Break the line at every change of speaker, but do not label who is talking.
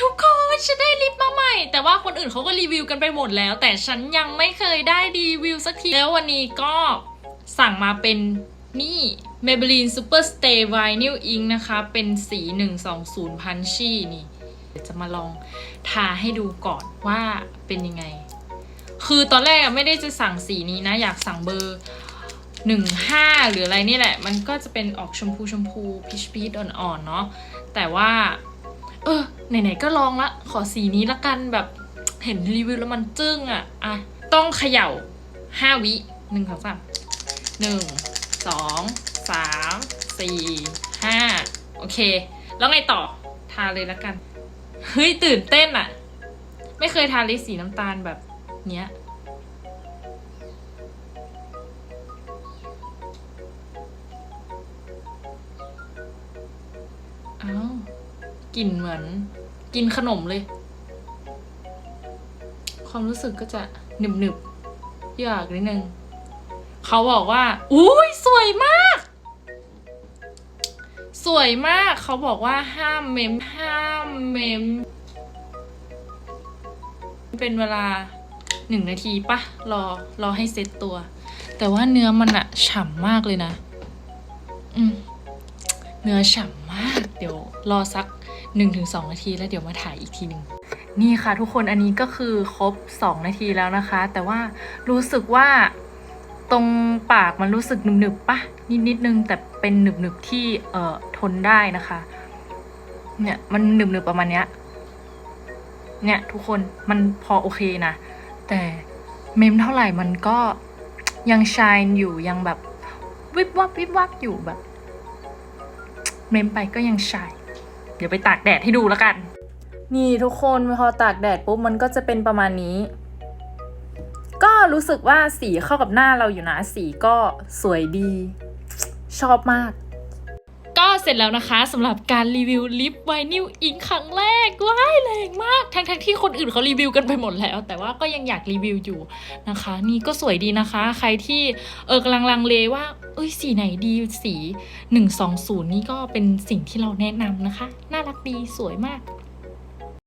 ทุกคนฉันได้ลิปมาใหม่ แต่ว่าคนอื่นเขาก็รีวิวกันไปหมดแล้ว แต่ฉันยังไม่เคยได้รีวิวสักที แล้ววันนี้ก็สั่งมาเป็นนี่ Maybelline Super Stay Vinyl Ink นะคะ เป็นสี 120 Punchy นี่จะมาลองทาให้ดูก่อนว่าเป็นยังไง คือตอนแรกไม่ได้จะสั่งสีนี้นะ อยากสั่งเบอร์หนึ่งห้าหรืออะไรนี่แหละ มันก็จะเป็นออกชมพูชมพูพีชพีชอ่อนๆเนาะแต่ว่า เออ ไหนๆก็ลองละ ขอสีนี้ละกันแบบเห็นรีวิวแล้วมันจึ้งอะอะต้องเขย่าห้าวิหนึ่งสองสามหนึ่งสองสามสี่ห้าโอเค แล้วไงต่อทาเลยละกัน เฮ้ย ตื่นเต้นอะ ไม่เคยทาลิปสีน้ำตาลแบบเนี้ยอ้าวกลิ่นเหมือน กินขนมเลย ความรู้สึกก็จะหนึบหนึบอยากนิดนึงเขาบอกว่า อุ้ยสวยมาก สวยมาก เขาบอกว่าห้ามเมมห้ามเมม เป็นเวลาหนึ่งนาทีปะรอ รอให้เซ็ตตัว แต่ว่าเนื้อมันอะฉ่ำมากเลยนะ อืมเนื้อฉ่ำมาก เดี๋ยว รอสัก 1-2 นาที แล้วเดี๋ยวมาถ่ายอีกทีหนึ่งนี่ค่ะทุกคนอันนี้ก็คือครบ 2 นาทีแล้วนะคะ แต่ว่ารู้สึกว่าตรงปากมันรู้สึกหนึบๆปะนิดนิดนึงแต่เป็นหนึบๆที่เอ่อทนได้นะคะ เนี่ยมันหนึบๆประมาณเนี้ย เนี่ยทุกคนมันพอโอเคนะ แต่เมมเท่าไหร่มันก็ยังชายอยู่ยังแบบ วิบวับวิบวับอยู่แบบ เมมไปก็ยังใช่ เดี๋ยวไปตากแดดให้ดูแล้วกัน นี่ทุกคนพอตากแดดปุ๊บมันก็จะเป็นประมาณนี้ ก็รู้สึกว่าสีเข้ากับหน้าเราอยู่นะ สีก็สวยดี ชอบมาก ก็เสร็จแล้วนะคะสำหรับการรีวิวลิปไวนิลอิงครั้งแรกว้ายแรงมาก ทั้งๆที่คนอื่นเขารีวิวกันไปหมดแล้ว แต่ว่าก็ยังอยากรีวิวอยู่นะคะ นี่ก็สวยดีนะคะ ใครที่เออกำลังลังเลว่า เอ้ยสีไหนดีสี 120 นี่ก็เป็นสิ่งที่เราแนะนำนะคะ น่ารักดีสวยมาก